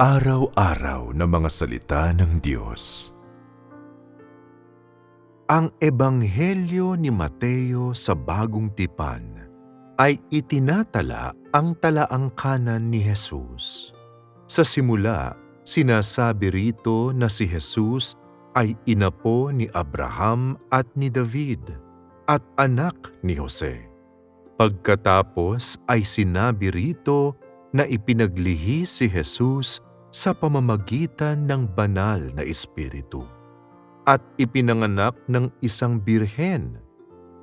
Araw-araw na mga salita ng Diyos. Ang Ebanghelyo ni Mateo sa Bagong Tipan ay itinatala ang talaangkanan ni Jesus. Sa simula, sinasabi rito na si Jesus ay inapo ni Abraham at ni David at anak ni Jose. Pagkatapos ay sinabi rito na ipinaglihi si Jesus sa pamamagitan ng banal na Espiritu at ipinanganak ng isang birhen.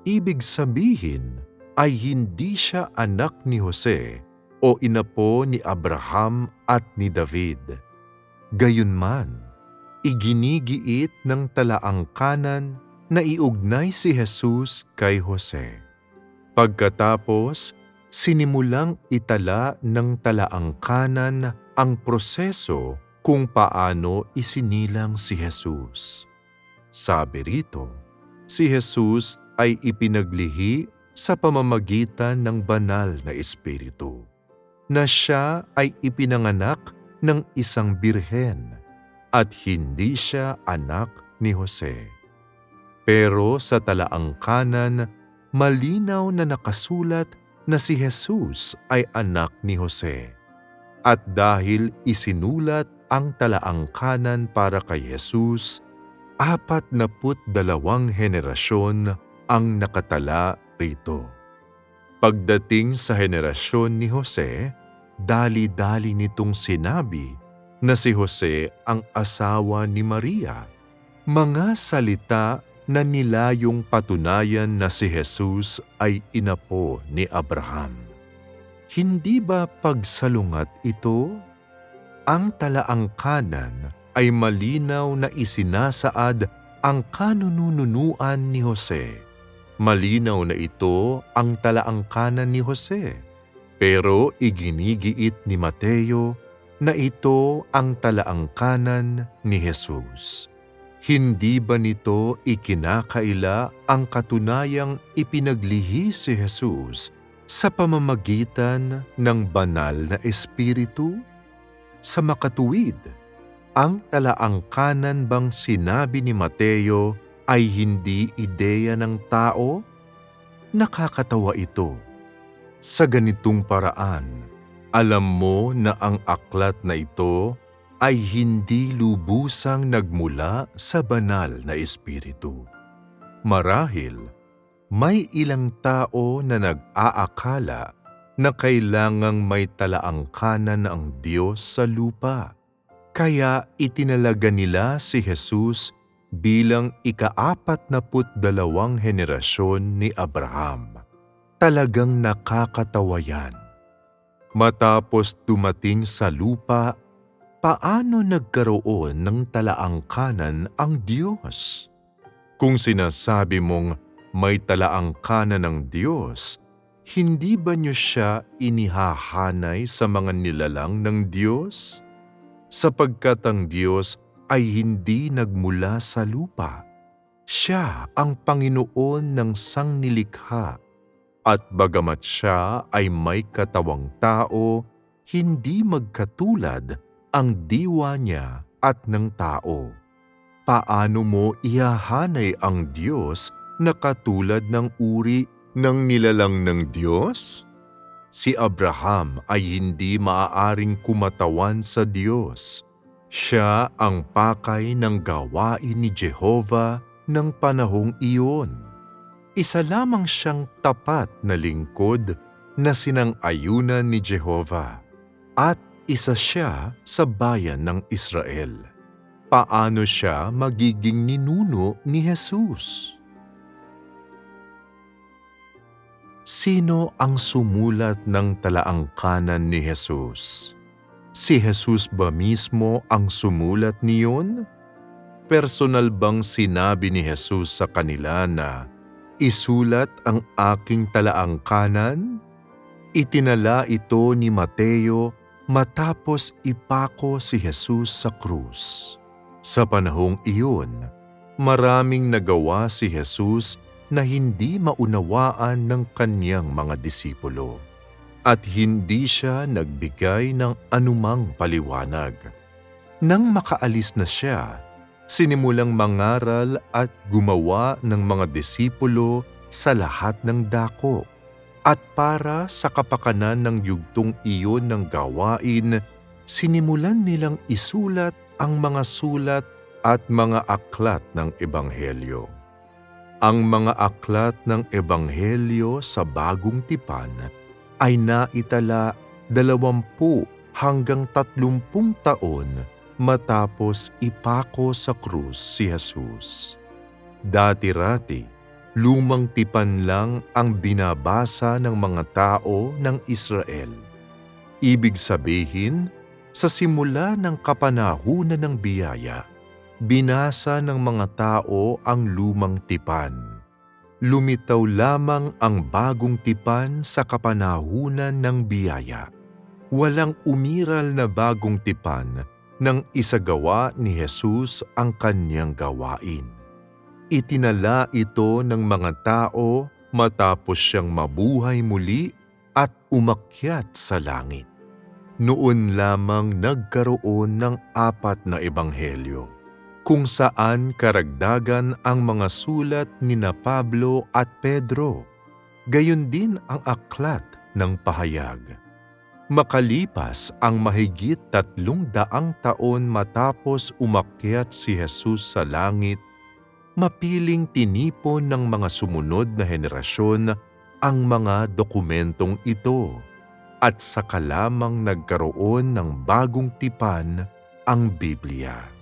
Ibig sabihin ay hindi siya anak ni Jose o inapo ni Abraham at ni David. Gayunman, iginigiit ng talaangkanan na iugnay si Jesus kay Jose. Pagkatapos, sinimulang itala ng talaangkanan ang proseso kung paano isinilang si Jesus. Sabi rito, si Jesus ay ipinaglihi sa pamamagitan ng banal na Espiritu, na siya ay ipinanganak ng isang birhen at hindi siya anak ni Jose. Pero sa talaangkanan, malinaw na nakasulat na si Jesus ay anak ni Jose. At dahil isinulat ang talaangkanan para kay Jesus, apat na put dalawang henerasyon ang nakatala rito. Pagdating sa henerasyon ni Jose, dali-dali nitong sinabi na si Jose ang asawa ni Maria. Mga salita na nilayong patunayan na si Jesus ay inapo ni Abraham. Hindi ba pagsalungat ito? Ang talaangkanan ay malinaw na isinasaad ang kanununuan ni Jose. Malinaw na ito ang talaangkanan ni Jose. Pero iginigiit ni Mateo na ito ang talaangkanan ni Jesus. Hindi ba nito ikinakaila ang katunayang ipinaglihi si Jesus sa pamamagitan ng banal na espiritu? Sa makatuwid, ang talaangkanan bang sinabi ni Mateo ay hindi ideya ng tao? Nakakatawa ito. Sa ganitong paraan, alam mo na ang aklat na ito ay hindi lubusang nagmula sa banal na espiritu. Marahil, may ilang tao na nag-aakala na kailangang may talaangkanan ang Diyos sa lupa. Kaya itinalaga nila si Jesus bilang ikaapat na put dalawang henerasyon ni Abraham. Talagang nakakatawa yan. Matapos dumating sa lupa, paano nagkaroon ng talaangkanan ang Diyos? Kung sinasabi mong may talaangkanan ng Diyos, hindi ba niyo siya inihahanay sa mga nilalang ng Diyos? Sapagkat ang Diyos ay hindi nagmula sa lupa. Siya ang Panginoon ng sangnilikha. At bagamat siya ay may katawang tao, hindi magkatulad ang diwa niya at ng tao. Paano mo ihahanay ang Diyos na katulad ng uri ng nilalang ng Diyos? Si Abraham ay hindi maaaring kumatawan sa Diyos. Siya ang pakay ng gawain ni Jehova ng panahong iyon. Isa lamang siyang tapat na lingkod na sinang-ayunan ni Jehova at isa siya sa bayan ng Israel. Paano siya magiging ninuno ni Jesus? Sino ang sumulat ng talaangkanan ni Jesus? Si Jesus ba mismo ang sumulat niyon? Personal bang sinabi ni Jesus sa kanila na, Isulat ang aking talaangkanan? Itinala ito ni Mateo matapos ipako si Jesus sa krus. Sa panahong iyon, maraming nagawa si Jesus na hindi maunawaan ng kanyang mga disipulo. at hindi siya nagbigay ng anumang paliwanag. Nang makaalis na siya, sinimulang mangaral at gumawa ng mga disipulo sa lahat ng dako. At para sa kapakanan ng yugtong iyon ng gawain, sinimulan nilang isulat ang mga sulat at mga aklat ng Ebanghelyo. Ang mga aklat ng Ebanghelyo sa Bagong Tipan ay naitala dalawampu hanggang tatlumpung taon matapos ipako sa krus si Jesus. Dati-rati, lumang tipan lang ang binabasa ng mga tao ng Israel. Ibig sabihin, sa simula ng kapanahunan ng biyaya, binasa ng mga tao ang lumang tipan. Lumitaw lamang ang bagong tipan sa kapanahunan ng biyaya. Walang umiral na bagong tipan nang isagawa ni Jesus ang kanyang gawain. Itinala ito ng mga tao matapos siyang mabuhay muli at umakyat sa langit. Noon lamang nagkaroon ng apat na ebanghelyo, kung saan karagdagan ang mga sulat ni na Pablo at Pedro, gayon din ang aklat ng pahayag. Makalipas ang mahigit tatlong daang taon matapos umakyat si Jesus sa langit, mapiling tinipon ng mga sumunod na henerasyon ang mga dokumentong ito at saka lamang nagkaroon ng bagong tipan ang Biblia.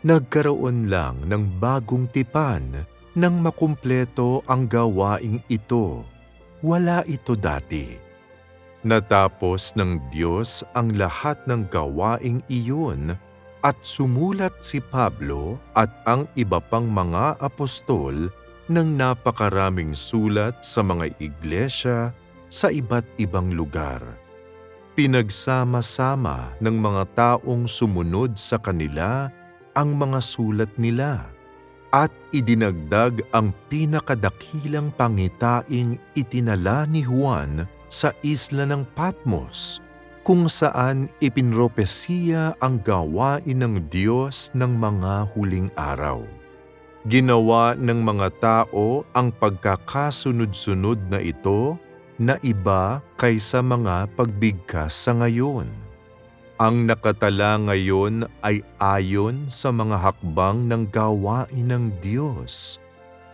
Nagkaroon lang ng bagong tipan nang makumpleto ang gawaing ito. Wala ito dati. Natapos ng Diyos ang lahat ng gawaing iyon at sumulat si Pablo at ang iba pang mga apostol ng napakaraming sulat sa mga iglesia sa iba't ibang lugar. Pinagsama-sama ng mga taong sumunod sa kanila ang mga sulat nila at idinagdag ang pinakadakilang pangitaing itinala ni Juan sa isla ng Patmos kung saan ipinropesiya ang gawain ng Diyos ng mga huling araw. Ginawa ng mga tao ang pagkakasunod-sunod na ito na iba kaysa mga pagbigkas sa ngayon. Ang nakatala ngayon ay ayon sa mga hakbang ng gawain ng Diyos.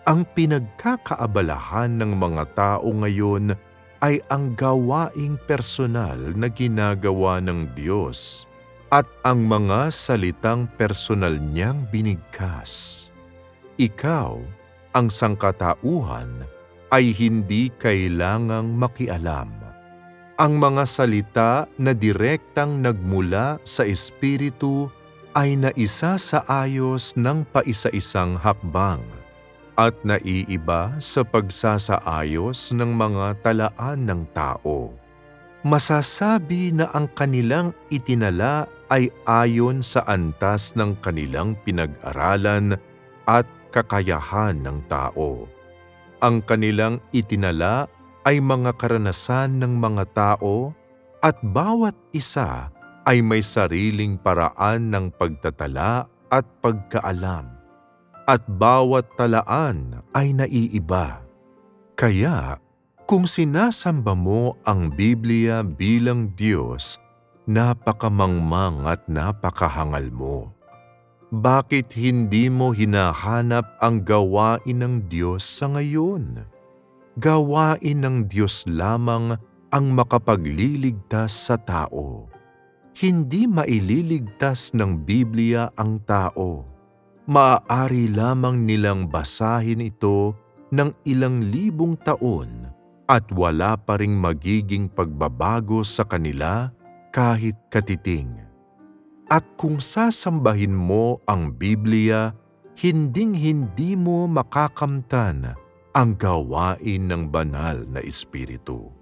Ang pinagkakaabalahan ng mga tao ngayon ay ang gawaing personal na ginagawa ng Diyos at ang mga salitang personal niyang binigkas. Ikaw, ang sangkatauhan, ay hindi kailangang makialam. Ang mga salita na direktang nagmula sa Espiritu ay naisa sa ayos ng paisa-isang hakbang at naiiba sa pagsasaayos ng mga talaan ng tao. Masasabi na ang kanilang itinala ay ayon sa antas ng kanilang pinag-aralan at kakayahan ng tao. Ang kanilang itinala ay mga karanasan ng mga tao at bawat isa ay may sariling paraan ng pagtatala at pagkaalam. At bawat talaan ay naiiba. Kaya, kung sinasamba mo ang Biblia bilang Diyos, napakamangmang at napakahangal mo. Bakit hindi mo hinahanap ang gawain ng Diyos sa ngayon? Gawain ng Diyos lamang ang makapagliligtas sa tao. Hindi maililigtas ng Biblia ang tao. Maaari lamang nilang basahin ito ng ilang libong taon at wala pa ring magiging pagbabago sa kanila kahit katiting. At kung sasambahin mo ang Biblia, hinding-hindi mo makakamtan ang gawain ng banal na Espiritu.